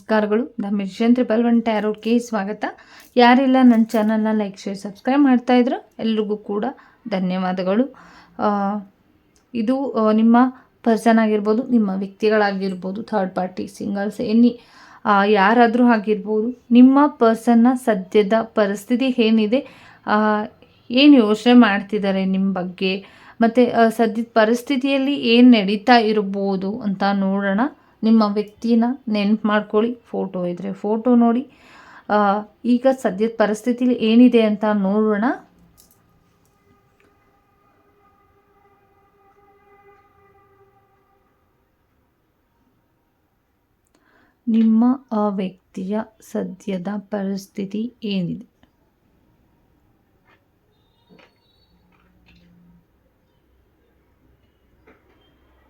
ನಮಸ್ಕಾರಗಳು. ನಮ್ಮ mission triple one ಸ್ವಾಗತ. ಯಾರೆಲ್ಲ ನನ್ನ ಚಾನಲ್ನ ಲೈಕ್, ಶೇರ್, ಸಬ್ಸ್ಕ್ರೈಬ್ ಮಾಡ್ತಾ ಇದ್ರು ಎಲ್ರಿಗೂ ಕೂಡ ಧನ್ಯವಾದಗಳು. ಇದು ನಿಮ್ಮ ಪರ್ಸನ್ ಆಗಿರ್ಬೋದು, ನಿಮ್ಮ ವ್ಯಕ್ತಿಗಳಾಗಿರ್ಬೋದು, ಥರ್ಡ್ ಪಾರ್ಟಿ, ಸಿಂಗಲ್ಸ್, ಎನಿ ಯಾರಾದರೂ ಆಗಿರ್ಬೋದು, ನಿಮ್ಮ ಪರ್ಸನ್ನ ಸದ್ಯದ ಪರಿಸ್ಥಿತಿ ಏನಿದೆ ಏನು ಯೋಚನೆ ಮಾಡ್ತಿದ್ದಾರೆ ನಿಮ್ಮ ಬಗ್ಗೆ, ಮತ್ತು ಸದ್ಯದ ಪರಿಸ್ಥಿತಿಯಲ್ಲಿ ಏನು ನಡೀತಾ ಇರ್ಬೋದು ಅಂತ ನೋಡೋಣ. ನಿಮ್ಮ ವ್ಯಕ್ತಿನ ನೆನ್ಪು ಮಾಡ್ಕೊಳ್ಳಿ ಫೋಟೋ ಇದ್ದರೆ ಫೋಟೋ ನೋಡಿ ಈಗ ಸದ್ಯದ ಪರಿಸ್ಥಿತಿಲಿ ಏನಿದೆ ಅಂತ ನೋಡೋಣ. ನಿಮ್ಮ ಆ ವ್ಯಕ್ತಿಯ ಸದ್ಯದ ಪರಿಸ್ಥಿತಿ ಏನಿದೆ?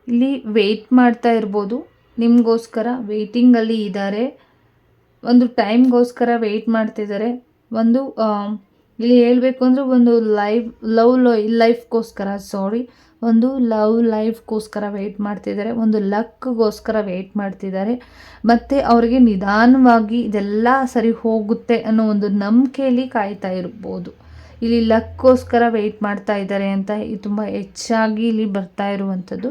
ಇಲ್ಲಿ ವೆಯ್ಟ್ ಮಾಡ್ತಾ ಇರ್ಬೋದು. ನಿಮಗೋಸ್ಕರ ವೆಯ್ಟಿಂಗಲ್ಲಿ ಇದ್ದಾರೆ. ಒಂದು ಟೈಮ್ಗೋಸ್ಕರ ವೆಯ್ಟ್ ಮಾಡ್ತಿದ್ದಾರೆ. ಒಂದು ಇಲ್ಲಿ ಹೇಳಬೇಕು ಅಂದರೆ ಒಂದು ಲೈವ್ ಲವ್ ಲೈಫ್ಗೋಸ್ಕರ ಸಾರಿ ಒಂದು ಲವ್ ಲೈಫ್ಗೋಸ್ಕರ ವೆಯ್ಟ್ ಮಾಡ್ತಿದ್ದಾರೆ. ಒಂದು ಲಕ್ಗೋಸ್ಕರ ವೆಯ್ಟ್ ಮಾಡ್ತಿದ್ದಾರೆ. ಮತ್ತು ಅವರಿಗೆ ನಿಧಾನವಾಗಿ ಇದೆಲ್ಲ ಸರಿ ಹೋಗುತ್ತೆ ಅನ್ನೋ ಒಂದು ನಂಬಿಕೆಯಲ್ಲಿ ಕಾಯ್ತಾ ಇರ್ಬೋದು. ಇಲ್ಲಿ ಲಕ್ಗೋಸ್ಕರ ವೆಯ್ಟ್ ಮಾಡ್ತಾ ಇದ್ದಾರೆ ಅಂತ ತುಂಬ ಹೆಚ್ಚಾಗಿ ಇಲ್ಲಿ ಬರ್ತಾ ಇರುವಂಥದ್ದು.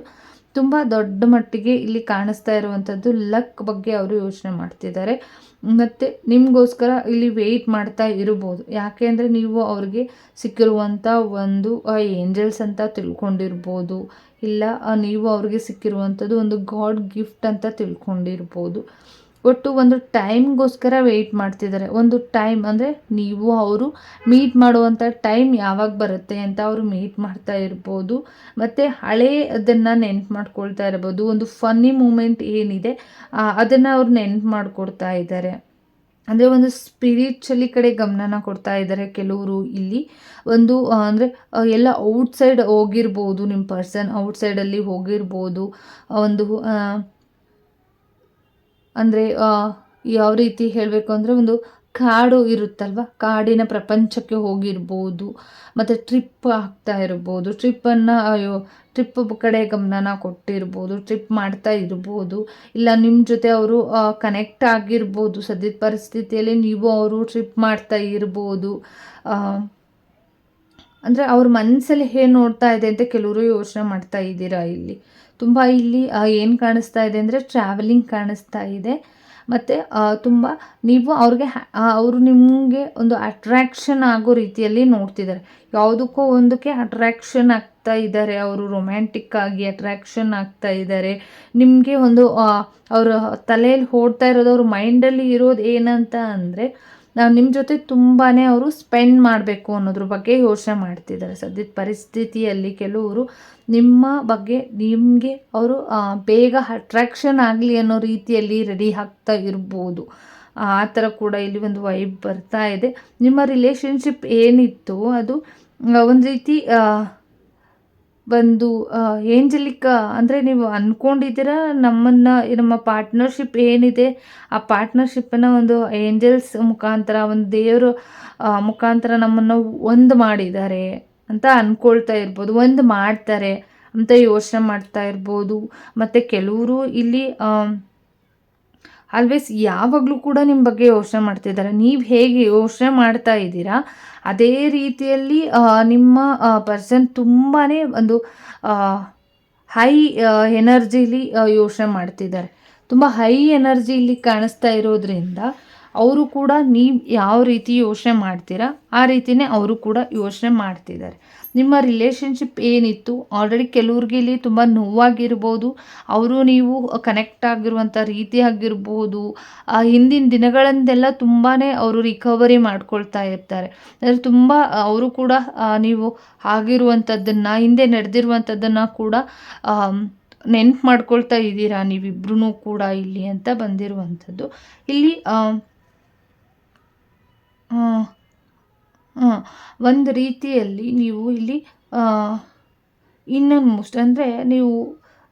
ತುಂಬ ದೊಡ್ಡ ಮಟ್ಟಿಗೆ ಇಲ್ಲಿ ಕಾಣಿಸ್ತಾ ಇರುವಂಥದ್ದು ಲಕ್ ಬಗ್ಗೆ ಅವರು ಯೋಚನೆ ಮಾಡ್ತಿದ್ದಾರೆ. ಮತ್ತು ನಿಮಗೋಸ್ಕರ ಇಲ್ಲಿ ವೆಯ್ಟ್ ಮಾಡ್ತಾ ಇರ್ಬೋದು. ಯಾಕೆ ಅಂದರೆ ನೀವು ಅವ್ರಿಗೆ ಸಿಕ್ಕಿರುವಂಥ ಒಂದು ಏಂಜಲ್ಸ್ ಅಂತ ತಿಳ್ಕೊಂಡಿರ್ಬೋದು. ಇಲ್ಲ ನೀವು ಅವ್ರಿಗೆ ಸಿಕ್ಕಿರುವಂಥದ್ದು ಒಂದು ಗಾಡ್ ಗಿಫ್ಟ್ ಅಂತ ತಿಳ್ಕೊಂಡಿರ್ಬೋದು. ಒಟ್ಟು ಒಂದು ಟೈಮ್ಗೋಸ್ಕರ ವೆಯ್ಟ್ ಮಾಡ್ತಿದ್ದಾರೆ. ಒಂದು ಟೈಮ್ ಅಂದರೆ ನೀವು, ಅವರು ಮೀಟ್ ಮಾಡುವಂಥ ಟೈಮ್ ಯಾವಾಗ ಬರುತ್ತೆ ಅಂತ ಅವರು ಮೀಟ್ ಮಾಡ್ತಾ ಇರ್ಬೋದು. ಮತ್ತು ಹಳೆಯದನ್ನು ನೆನ್ಪು ಮಾಡ್ಕೊಳ್ತಾ ಇರ್ಬೋದು. ಒಂದು ಫನ್ನಿ ಮೂಮೆಂಟ್ ಏನಿದೆ ಅದನ್ನು ಅವ್ರು ನೆನ್ಪು ಮಾಡಿಕೊಡ್ತಾ ಇದ್ದಾರೆ. ಅಂದರೆ ಒಂದು ಸ್ಪಿರಿಚುಲಿ ಕಡೆ ಗಮನನ ಕೊಡ್ತಾ ಇದ್ದಾರೆ ಕೆಲವರು ಇಲ್ಲಿ. ಒಂದು ಅಂದರೆ ಎಲ್ಲ ಔಟ್ಸೈಡ್ ಹೋಗಿರ್ಬೋದು ನಿಮ್ಮ ಪರ್ಸನ್ ಔಟ್ಸೈಡಲ್ಲಿ ಹೋಗಿರ್ಬೋದು. ಒಂದು ಅಂದರೆ ಯಾವ ರೀತಿ ಹೇಳಬೇಕು ಅಂದರೆ ಒಂದು ಕಾಡು ಇರುತ್ತಲ್ವ? ಕಾಡಿನ ಪ್ರಪಂಚಕ್ಕೆ ಹೋಗಿರ್ಬೋದು, ಮತ್ತು ಟ್ರಿಪ್ ಆಗ್ತಾ ಇರ್ಬೋದು ಟ್ರಿಪ್ಪನ್ನು ಅಯ್ಯೋ ಟ್ರಿಪ್ ಕಡೆ ಗಮನನ ಕೊಟ್ಟಿರ್ಬೋದು ಟ್ರಿಪ್ ಮಾಡ್ತಾ ಇರ್ಬೋದು. ಇಲ್ಲ ನಿಮ್ಮ ಜೊತೆ ಅವರು ಕನೆಕ್ಟ್ ಆಗಿರ್ಬೋದು, ಸದ್ಯದ ಪರಿಸ್ಥಿತಿಯಲ್ಲಿ ನೀವು ಅವರು ಟ್ರಿಪ್ ಮಾಡ್ತಾ ಇರ್ಬೋದು. ಅಂದರೆ ಅವ್ರ ಮನಸ್ಸಲ್ಲಿ ಏನು ನೋಡ್ತಾ ಇದೆ ಅಂತ ಕೆಲವರು ಯೋಚನೆ ಮಾಡ್ತಾ ಇದ್ದೀರಾ ಇಲ್ಲಿ? ತುಂಬ ಇಲ್ಲಿ ಏನು ಕಾಣಿಸ್ತಾ ಇದೆ ಅಂದರೆ ಟ್ರಾವೆಲಿಂಗ್ ಕಾಣಿಸ್ತಾ ಇದೆ. ಮತ್ತು ತುಂಬ ನೀವು ಅವ್ರಿಗೆ ಅವರು ನಿಮಗೆ ಒಂದು ಅಟ್ರ್ಯಾಕ್ಷನ್ ಆಗೋ ರೀತಿಯಲ್ಲಿ ನೋಡ್ತಿದ್ದಾರೆ. ಯಾವುದಕ್ಕೋ ಒಂದಕ್ಕೆ ಅಟ್ರ್ಯಾಕ್ಷನ್ ಆಗ್ತಾ ಇದ್ದಾರೆ, ಅವರು ರೊಮ್ಯಾಂಟಿಕ್ ಆಗಿ ಅಟ್ರ್ಯಾಕ್ಷನ್ ಆಗ್ತಾ ಇದ್ದಾರೆ. ನಿಮಗೆ ಒಂದು ಅವರ ತಲೆಯಲ್ಲಿ ಓಡ್ತಾ ಇರೋದು, ಅವ್ರ ಮೈಂಡಲ್ಲಿ ಇರೋದು ಏನಂತ ಅಂದರೆ ನಾವು ನಿಮ್ಮ ಜೊತೆ ತುಂಬಾ ಅವರು ಸ್ಪೆಂಡ್ ಮಾಡಬೇಕು ಅನ್ನೋದ್ರ ಬಗ್ಗೆ ಯೋಚನೆ ಮಾಡ್ತಿದ್ದಾರೆ. ಸದ್ಯದ ಪರಿಸ್ಥಿತಿಯಲ್ಲಿ ಕೆಲವರು ನಿಮ್ಮ ಬಗ್ಗೆ ನಿಮಗೆ ಅವರು ಬೇಗ ಅಟ್ರಾಕ್ಷನ್ ಆಗಲಿ ಅನ್ನೋ ರೀತಿಯಲ್ಲಿ ರೆಡಿ ಆಗ್ತಾ ಇರ್ಬೋದು. ಆ ಥರ ಕೂಡ ಇಲ್ಲಿ ಒಂದು ವೈಬ್ ಬರ್ತಾ ಇದೆ. ನಿಮ್ಮ ರಿಲೇಷನ್ಶಿಪ್ ಏನಿತ್ತು ಅದು ಒಂದು ರೀತಿ ಒಂದು ಏಂಜಲಿಕ್, ಅಂದರೆ ನೀವು ಅಂದ್ಕೊಂಡಿದ್ದೀರ ನಮ್ಮನ್ನು, ನಮ್ಮ ಪಾರ್ಟ್ನರ್ಶಿಪ್ ಏನಿದೆ? ಆ ಪಾರ್ಟ್ನರ್ಶಿಪ್ಪನ್ನು ಒಂದು ಏಂಜಲ್ಸ್ ಮುಖಾಂತರ, ಒಂದು ದೇವರು ಮುಖಾಂತರ ನಮ್ಮನ್ನು ಒಂದು ಮಾಡಿದ್ದಾರೆ ಅಂತ ಅಂದ್ಕೊಳ್ತಾ ಇರ್ಬೋದು. ಒಂದು ಮಾಡ್ತಾರೆ ಅಂತ ಯೋಚನೆ ಮಾಡ್ತಾ ಇರ್ಬೋದು. ಮತ್ತು ಕೆಲವರು ಇಲ್ಲಿ ಆಲ್ವೇಸ್ ಯಾವಾಗಲೂ ಕೂಡ ನಿಮ್ಮ ಬಗ್ಗೆ ಯೋಚನೆ ಮಾಡ್ತಿದ್ದಾರೆ. ನೀವು ಹೇಗೆ ಯೋಚನೆ ಮಾಡ್ತಾ ಇದ್ದೀರಾ? ಅದೇ ರೀತಿಯಲ್ಲಿ ನಿಮ್ಮ ಪರ್ಸನ್ ತುಂಬಾ ಒಂದು ಹೈ ಎನರ್ಜಿಲಿ ಯೋಚನೆ ಮಾಡ್ತಿದ್ದಾರೆ. ತುಂಬ ಹೈ ಎನರ್ಜಿಲಿ ಕಾಣಿಸ್ತಾ ಇರೋದ್ರಿಂದ ಅವರು ಕೂಡ ನೀವು ಯಾವ ರೀತಿ ಯೋಚನೆ ಮಾಡ್ತೀರಾ, ಆ ರೀತಿಯೇ ಅವರು ಕೂಡ ಯೋಚನೆ ಮಾಡ್ತಿದ್ದಾರೆ. ನಿಮ್ಮ ರಿಲೇಷನ್ಶಿಪ್ ಏನಿತ್ತು? ಆಲ್ರೆಡಿ ಕೆಲವ್ರಿಗೆ ಇಲ್ಲಿ ತುಂಬ ನೋವಾಗಿರ್ಬೋದು. ಅವರು ನೀವು ಕನೆಕ್ಟ್ ಆಗಿರುವಂಥ ರೀತಿ ಆಗಿರ್ಬೋದು. ಆ ಹಿಂದಿನ ದಿನಗಳಂದೆಲ್ಲ ತುಂಬಾ ಅವರು ರಿಕವರಿ ಮಾಡ್ಕೊಳ್ತಾ ಇರ್ತಾರೆ. ಅಂದರೆ ತುಂಬ ಅವರು ಕೂಡ ನೀವು ಆಗಿರುವಂಥದ್ದನ್ನು ಹಿಂದೆ ನಡೆದಿರುವಂಥದ್ದನ್ನು ಕೂಡ ನೆನ್ಪು ಮಾಡ್ಕೊಳ್ತಾ ಇದ್ದೀರಾ ನೀವಿಬ್ರು ಕೂಡ ಇಲ್ಲಿ ಅಂತ ಬಂದಿರುವಂಥದ್ದು. ಇಲ್ಲಿ ಒಂದು ರೀತಿಯಲ್ಲಿ ನೀವು ಇಲ್ಲಿ ಇನ್ನೊಂದು ಮೋಸ್ಟ್ ಅಂದರೆ ನೀವು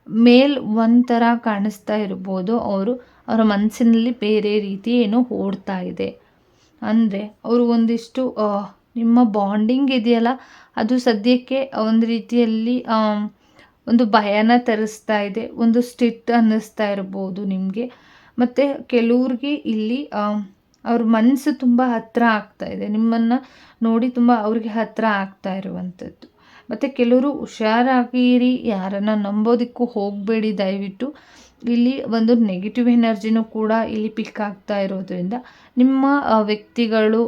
ಮೇಲ್ ಒಂಥರ ಕಾಣಿಸ್ತಾ ಇರ್ಬೋದು. ಅವರು ಅವರ ಮನಸ್ಸಿನಲ್ಲಿ ಬೇರೆ ರೀತಿ ಏನೋ ಓಡ್ತಾ ಇದೆ. ಅಂದರೆ ಅವರು ಒಂದಿಷ್ಟು ನಿಮ್ಮ ಬಾಂಡಿಂಗ್ ಇದೆಯಲ್ಲ, ಅದು ಸದ್ಯಕ್ಕೆ ಒಂದು ರೀತಿಯಲ್ಲಿ ಒಂದು ಭಯನ ತರಿಸ್ತಾ ಇದೆ. ಒಂದು ಸ್ಟಿಟ್ ಅನ್ನಿಸ್ತಾ ಇರ್ಬೋದು ನಿಮಗೆ. ಮತ್ತು ಕೆಲವ್ರಿಗೆ ಇಲ್ಲಿ ಅವ್ರ ಮನಸ್ಸು ತುಂಬ ಹತ್ತಿರ ಆಗ್ತಾ ಇದೆ. ನಿಮ್ಮನ್ನು ನೋಡಿ ತುಂಬ ಅವ್ರಿಗೆ ಹತ್ತಿರ ಆಗ್ತಾ ಇರುವಂಥದ್ದು ಮತ್ತು ಕೆಲವರು ಹುಷಾರಾಗಿರಿ, ಯಾರನ್ನು ನಂಬೋದಕ್ಕೂ ಹೋಗಬೇಡಿ ದಯವಿಟ್ಟು. ಇಲ್ಲಿ ಒಂದು ನೆಗೆಟಿವ್ ಎನರ್ಜಿನೂ ಕೂಡ ಇಲ್ಲಿ ಪಿಕ್ ಆಗ್ತಾ ಇರೋದ್ರಿಂದ ನಿಮ್ಮ ವ್ಯಕ್ತಿಗಳು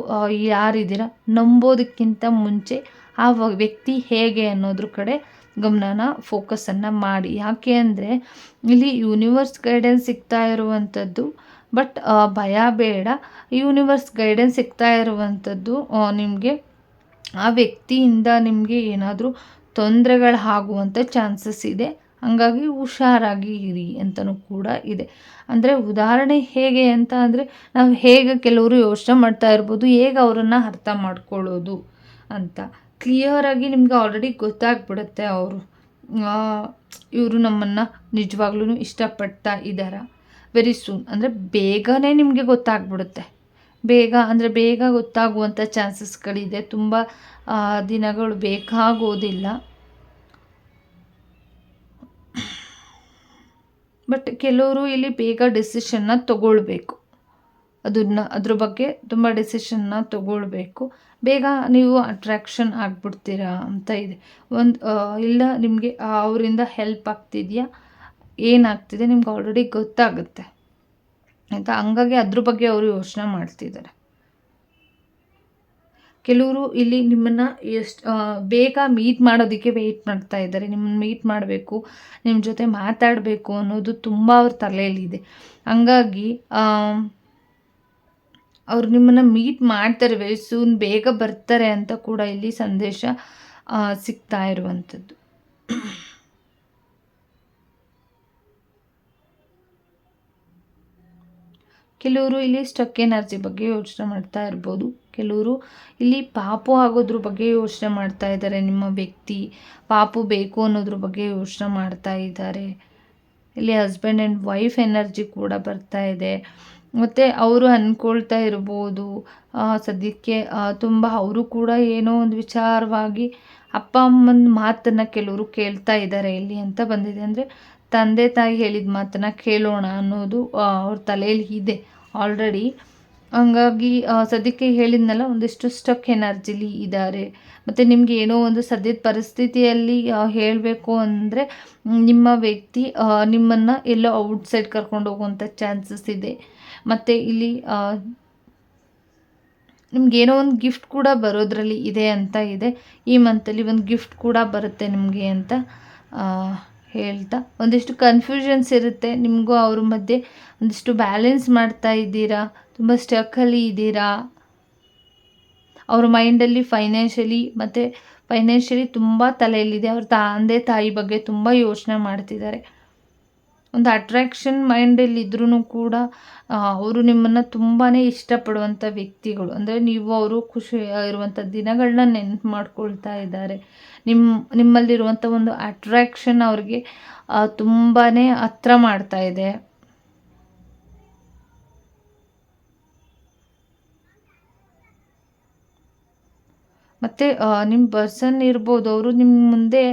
ಯಾರಿದ್ದೀರ, ನಂಬೋದಕ್ಕಿಂತ ಮುಂಚೆ ಆ ವ್ಯಕ್ತಿ ಹೇಗೆ ಅನ್ನೋದ್ರ ಕಡೆ ಗಮನನ ಫೋಕಸನ್ನು ಮಾಡಿ. ಯಾಕೆ ಅಂದರೆ ಇಲ್ಲಿ ಯೂನಿವರ್ಸ್ ಗೈಡೆನ್ಸ್ ಸಿಗ್ತಾ ಇರುವಂಥದ್ದು ಬಟ್ ಭಯ ಬೇಡ. ಯೂನಿವರ್ಸ್ ಗೈಡೆನ್ಸ್ ಸಿಗ್ತಾ ಇರುವಂಥದ್ದು ನಿಮಗೆ. ಆ ವ್ಯಕ್ತಿಯಿಂದ ನಿಮಗೆ ಏನಾದರೂ ತೊಂದರೆಗಳು ಆಗುವಂಥ ಚಾನ್ಸಸ್ ಇದೆ. ಹಾಗಾಗಿ ಹುಷಾರಾಗಿ ಇರಿ ಅಂತಲೂ ಕೂಡ ಇದೆ. ಅಂದರೆ ಉದಾಹರಣೆ ಹೇಗೆ ಅಂತ ಅಂದರೆ, ನಾವು ಹೇಗೆ ಕೆಲವರು ಯೋಚನೆ ಮಾಡ್ತಾ ಇರ್ಬೋದು, ಹೇಗೆ ಅವರನ್ನು ಅರ್ಥ ಮಾಡ್ಕೊಳ್ಳೋದು ಅಂತ. ಕ್ಲಿಯರಾಗಿ ನಿಮ್ಗೆ ಆಲ್ರೆಡಿ ಗೊತ್ತಾಗ್ಬಿಡುತ್ತೆ ಅವರು. ಇವರು ನಮ್ಮನ್ನು ನಿಜವಾಗ್ಲೂ ಇಷ್ಟಪಡ್ತಾ ಇದ್ದಾರಾ ವೆರಿ ಸೂನ್ ಅಂದರೆ ಬೇಗನೆ ನಿಮಗೆ ಗೊತ್ತಾಗ್ಬಿಡುತ್ತೆ. ಬೇಗ, ಅಂದರೆ ಬೇಗ ಗೊತ್ತಾಗುವಂಥ ಚಾನ್ಸಸ್ಗಳಿದೆ ತುಂಬ ದಿನಗಳು ಬೇಕಾಗೋದಿಲ್ಲ. ಬಟ್ ಕೆಲವರು ಇಲ್ಲಿ ಬೇಗ ಡಿಸಿಷನ್ನ ತಗೊಳ್ಬೇಕು. ಅದನ್ನ ಅದ್ರ ಬಗ್ಗೆ ತುಂಬ ಡಿಸಿಷನ್ನ ತಗೊಳ್ಬೇಕು. ಬೇಗ ನೀವು ಅಟ್ರ್ಯಾಕ್ಷನ್ ಆಗಿಬಿಡ್ತೀರಾ ಅಂತ ಇದೆ. ಒಂದು ಇಲ್ಲ ನಿಮಗೆ ಅವರಿಂದ ಹೆಲ್ಪ್ ಆಗ್ತಿದೆಯಾ? ಏನಾಗ್ತಿದೆ ನಿಮ್ಗೆ ಆಲ್ರೆಡಿ ಗೊತ್ತಾಗುತ್ತೆ. ಆಯಿತಾ? ಹಂಗಾಗಿ ಅದ್ರ ಬಗ್ಗೆ ಅವರು ಯೋಚನೆ ಮಾಡ್ತಿದ್ದಾರೆ. ಕೆಲವರು ಇಲ್ಲಿ ನಿಮ್ಮನ್ನು ಎಷ್ಟು ಬೇಗ ಮೀಟ್ ಮಾಡೋದಕ್ಕೆ ವೆಯ್ಟ್ ಮಾಡ್ತಾ ಇದ್ದಾರೆ. ನಿಮ್ಮನ್ನು ಮೀಟ್ ಮಾಡಬೇಕು ನಿಮ್ಮ ಜೊತೆ ಮಾತಾಡಬೇಕು ಅನ್ನೋದು ತುಂಬ ಅವ್ರ ತಲೆಯಲ್ಲಿದೆ ಹಂಗಾಗಿ ಅವ್ರು ನಿಮ್ಮನ್ನು ಮೀಟ್ ಮಾಡ್ತಾರೆ. ವೆರಿ ಬೇಗ ಬರ್ತಾರೆ ಅಂತ ಕೂಡ ಇಲ್ಲಿ ಸಂದೇಶ ಸಿಗ್ತಾ ಇರುವಂಥದ್ದು. ಕೆಲವರು ಇಲ್ಲಿ ಸ್ಟಕ್ ಎನರ್ಜಿ ಬಗ್ಗೆ ಯೋಚನೆ ಮಾಡ್ತಾ ಇರ್ಬೋದು. ಕೆಲವರು ಇಲ್ಲಿ ಪಾಪು ಆಗೋದ್ರ ಬಗ್ಗೆ ಯೋಚನೆ ಮಾಡ್ತಾ ಇದ್ದಾರೆ. ನಿಮ್ಮ ವ್ಯಕ್ತಿ ಪಾಪು ಬೇಕು ಅನ್ನೋದ್ರ ಬಗ್ಗೆ ಯೋಚನೆ ಮಾಡ್ತಾ ಇದ್ದಾರೆ. ಇಲ್ಲಿ ಹಸ್ಬೆಂಡ್ ಆ್ಯಂಡ್ ವೈಫ್ ಎನರ್ಜಿ ಕೂಡ ಬರ್ತಾ ಇದೆ. ಮತ್ತು ಅವರು ಅಂದ್ಕೊಳ್ತಾ ಇರ್ಬೋದು. ಸದ್ಯಕ್ಕೆ ತುಂಬ ಅವರು ಕೂಡ ಏನೋ ಒಂದು ವಿಚಾರವಾಗಿ ಅಪ್ಪ ಅಮ್ಮನ ಮಾತನ್ನು ಕೆಲವರು ಕೇಳ್ತಾ ಇದ್ದಾರೆ. ಇಲ್ಲಿ ಅಂತ ಬಂದಿದೆ ಅಂದರೆ ತಂದೆ ತಾಯಿ ಹೇಳಿದ ಮಾತನ್ನು ಕೇಳೋಣ ಅನ್ನೋದು ಅವ್ರ ತಲೆಯಲ್ಲಿ ಇದೆ ಆಲ್ರೆಡಿ ಹಂಗಾಗಿ ಸದ್ಯಕ್ಕೆ ಹೇಳಿದ್ನಲ್ಲ, ಒಂದಿಷ್ಟು ಸ್ಟಕ್ ಎನರ್ಜಿಲಿ ಇದ್ದಾರೆ. ಮತ್ತು ನಿಮಗೆ ಏನೋ ಒಂದು ಸದ್ಯದ ಪರಿಸ್ಥಿತಿಯಲ್ಲಿ ಹೇಳಬೇಕು ಅಂದರೆ, ನಿಮ್ಮ ವ್ಯಕ್ತಿ ನಿಮ್ಮನ್ನು ಎಲ್ಲೋ ಔಟ್ಸೈಡ್ ಕರ್ಕೊಂಡು ಹೋಗುವಂಥ ಚಾನ್ಸಸ್ ಇದೆ. ಮತ್ತು ಇಲ್ಲಿ ನಿಮ್ಗೇನೋ ಒಂದು ಗಿಫ್ಟ್ ಕೂಡ ಬರೋದ್ರಲ್ಲಿ ಇದೆ ಅಂತ ಇದೆ. ಈ ಮಂತಲ್ಲಿ ಒಂದು ಗಿಫ್ಟ್ ಕೂಡ ಬರುತ್ತೆ ನಿಮಗೆ ಅಂತ ಹೇಳ್ತಾ, ಒಂದಿಷ್ಟು ಕನ್ಫ್ಯೂಷನ್ಸ್ ಇರುತ್ತೆ. ನಿಮಗೂ ಅವ್ರ ಮಧ್ಯೆ ಒಂದಿಷ್ಟು ಬ್ಯಾಲೆನ್ಸ್ ಮಾಡ್ತಾ ಇದ್ದೀರಾ? ತುಂಬ ಸ್ಟಕ್ಕಲ್ಲಿ ಇದ್ದೀರಾ? ಅವ್ರ ಮೈಂಡಲ್ಲಿ ಫೈನಾನ್ಷಿಯಲಿ ಮತ್ತು ಫೈನಾನ್ಷಿಯಲಿ ತುಂಬ ತಲೆಯಲ್ಲಿದೆ. ಅವ್ರ ತಂದೆ ತಾಯಿ ಬಗ್ಗೆ ತುಂಬ ಯೋಚನೆ ಮಾಡ್ತಿದ್ದಾರೆ. ಒಂದು ಅಟ್ರ್ಯಾಕ್ಷನ್ ಮೈಂಡಲ್ಲಿ ಇದ್ರೂ ಕೂಡ ಅವರು ನಿಮ್ಮನ್ನು ತುಂಬಾ ಇಷ್ಟಪಡುವಂಥ ವ್ಯಕ್ತಿಗಳು. ಅಂದರೆ ನೀವು ಅವರು ಖುಷಿ ಇರುವಂಥ ದಿನಗಳನ್ನ ನೆನಪು ಮಾಡ್ಕೊಳ್ತಾ ಇದ್ದಾರೆ. ನಿಮ್ಮ ನಿಮ್ಮಲ್ಲಿರುವಂಥ ಒಂದು ಅಟ್ರ್ಯಾಕ್ಷನ್ ಅವ್ರಿಗೆ ತುಂಬಾ ಹತ್ರ ಮಾಡ್ತಾ ಇದೆ. ಮತ್ತು ನಿಮ್ಮ ಪರ್ಸನ್ ಇರ್ಬೋದು, ಅವರು ನಿಮ್ಮ ಮುಂದೆ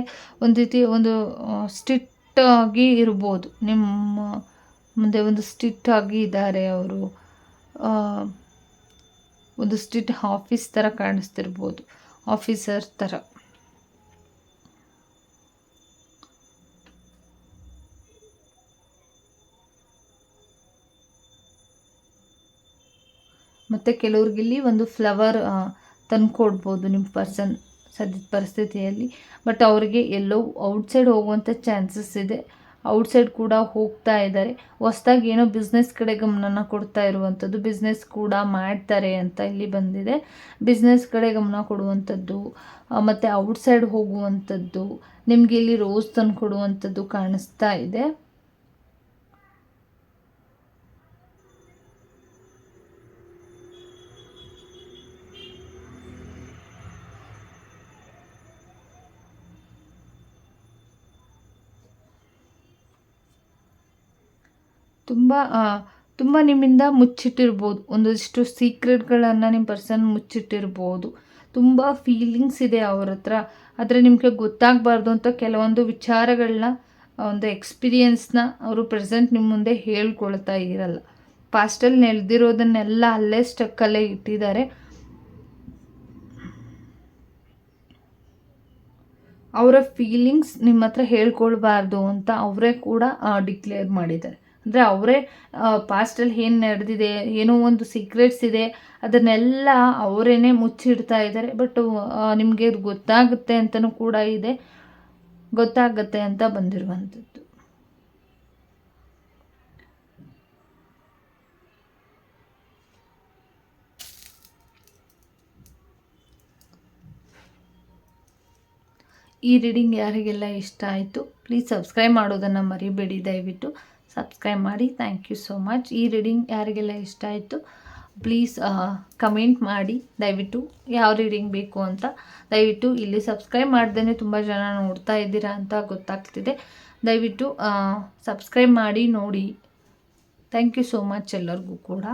ಒಂದು ರೀತಿ ಒಂದು ಸ್ಟ್ರಿಕ್ಟ್ ಆಗಿ ಇರ್ಬೋದು. ನಿಮ್ಮ ಮುಂದೆ ಒಂದು ಸ್ಟ್ರಿಕ್ಟ್ ಆಗಿ ಇದ್ದಾರೆ ಅವರು. ಒಂದು ಸ್ಟ್ರಿಕ್ಟ್ ಆಫೀಸ್ ಥರ ಕಾಣಿಸ್ತಿರ್ಬೋದು. ಆಫೀಸರ್ ಥರ. ಮತ್ತು ಕೆಲವ್ರಿಗಿಲ್ಲಿ ಒಂದು ಫ್ಲವರ್ ತಂದ್ಕೊಡ್ಬೋದು ನಿಮ್ಮ ಪರ್ಸನ್. ಸದ್ಯದ ಪರಿಸ್ಥಿತಿಯಲ್ಲಿ. ಬಟ್ ಅವರಿಗೆ ಎಲ್ಲೋ ಔಟ್ಸೈಡ್ ಹೋಗುವಂಥ ಚಾನ್ಸಸ್ ಇದೆ. ಔಟ್ಸೈಡ್ ಕೂಡ ಹೋಗ್ತಾ ಇದ್ದಾರೆ. ಹೊಸ್ದಾಗಿ ಏನೋ ಬಿಸ್ನೆಸ್ ಕಡೆ ಗಮನನ ಕೊಡ್ತಾ ಇರುವಂಥದ್ದು ಬಿಸ್ನೆಸ್ ಕೂಡ ಮಾಡ್ತಾರೆ ಅಂತ ಇಲ್ಲಿ ಬಂದಿದೆ. ಬಿಸ್ನೆಸ್ ಕಡೆ ಗಮನ ಕೊಡುವಂಥದ್ದು ಮತ್ತು ಔಟ್ಸೈಡ್ ಹೋಗುವಂಥದ್ದು, ನಿಮಗೆ ಇಲ್ಲಿ ರೋಸ್ ತಂದು ಕೊಡುವಂಥದ್ದು ಕಾಣಿಸ್ತಾ ಇದೆ. ತುಂಬ ತುಂಬ ನಿಮ್ಮಿಂದ ಮುಚ್ಚಿಟ್ಟಿರ್ಬೋದು. ಒಂದಷ್ಟು ಸೀಕ್ರೆಟ್ಗಳನ್ನು ನಿಮ್ಮ ಪರ್ಸನ್ ಮುಚ್ಚಿಟ್ಟಿರ್ಬೋದು. ತುಂಬ ಫೀಲಿಂಗ್ಸ್ ಇದೆ ಅವ್ರ ಹತ್ರ. ಆದರೆ ನಿಮಗೆ ಗೊತ್ತಾಗಬಾರ್ದು ಅಂತ ಕೆಲವೊಂದು ವಿಚಾರಗಳನ್ನ ಒಂದು ಎಕ್ಸ್ಪೀರಿಯನ್ಸ್ನ ಅವರು ಪ್ರೆಸೆಂಟ್ ನಿಮ್ಮ ಮುಂದೆ ಹೇಳ್ಕೊಳ್ತಾ ಇರಲ್ಲ. ಪಾಸ್ಟಲ್ಲಿ ನೆಲೆದಿರೋದನ್ನೆಲ್ಲ ಅಲ್ಲೇ ಸ್ಟಕ್ಕಲ್ಲೇ ಇಟ್ಟಿದ್ದಾರೆ. ಅವರ ಫೀಲಿಂಗ್ಸ್ ನಿಮ್ಮ ಹತ್ರ ಹೇಳ್ಕೊಳ್ಬಾರ್ದು ಅಂತ ಅವರೇ ಕೂಡ ಡಿಕ್ಲೇರ್ ಮಾಡಿದ್ದಾರೆ. ಅಂದರೆ ಅವರೇ ಪಾಸ್ಟಲ್ಲಿ ಏನು ನಡೆದಿದೆ, ಏನೋ ಒಂದು ಸೀಕ್ರೆಟ್ಸ್ ಇದೆ, ಅದನ್ನೆಲ್ಲ ಅವರೇನೆ ಮುಚ್ಚಿಡ್ತಾ ಇದ್ದಾರೆ ಬಟ್ ನಿಮಗೆ ಗೊತ್ತಾಗುತ್ತೆ ಅಂತಲೂ ಕೂಡ ಇದೆ. ಗೊತ್ತಾಗುತ್ತೆ ಅಂತ ಬಂದಿರುವಂಥದ್ದು. ಈ ರೀಡಿಂಗ್ ಯಾರಿಗೆಲ್ಲ ಇಷ್ಟ ಆಯಿತು ಪ್ಲೀಸ್ ಸಬ್ಸ್ಕ್ರೈಬ್ ಮಾಡೋದನ್ನು ಮರಿಬೇಡಿ. ದಯವಿಟ್ಟು ಸಬ್ಸ್ಕ್ರೈಬ್ ಮಾಡಿ. ಥ್ಯಾಂಕ್ ಯು ಸೋ ಮಚ್ ಈ ರೀಡಿಂಗ್ ಯಾರಿಗೆಲ್ಲ ಇಷ್ಟ ಆಯಿತು ಪ್ಲೀಸ್ ಕಮೆಂಟ್ ಮಾಡಿ. ದಯವಿಟ್ಟು ಯಾವ ರೀಡಿಂಗ್ ಬೇಕು ಅಂತ ದಯವಿಟ್ಟು ಇಲ್ಲಿ ಸಬ್ಸ್ಕ್ರೈಬ್ ಮಾಡ್ದೇ ತುಂಬ ಜನ ನೋಡ್ತಾ ಇದ್ದೀರಾ ಅಂತ ಗೊತ್ತಾಗ್ತಿದೆ. ದಯವಿಟ್ಟು ಸಬ್ಸ್ಕ್ರೈಬ್ ಮಾಡಿ ನೋಡಿ. ಥ್ಯಾಂಕ್ ಯು ಸೋ ಮಚ್ ಎಲ್ಲರಿಗೂ ಕೂಡ.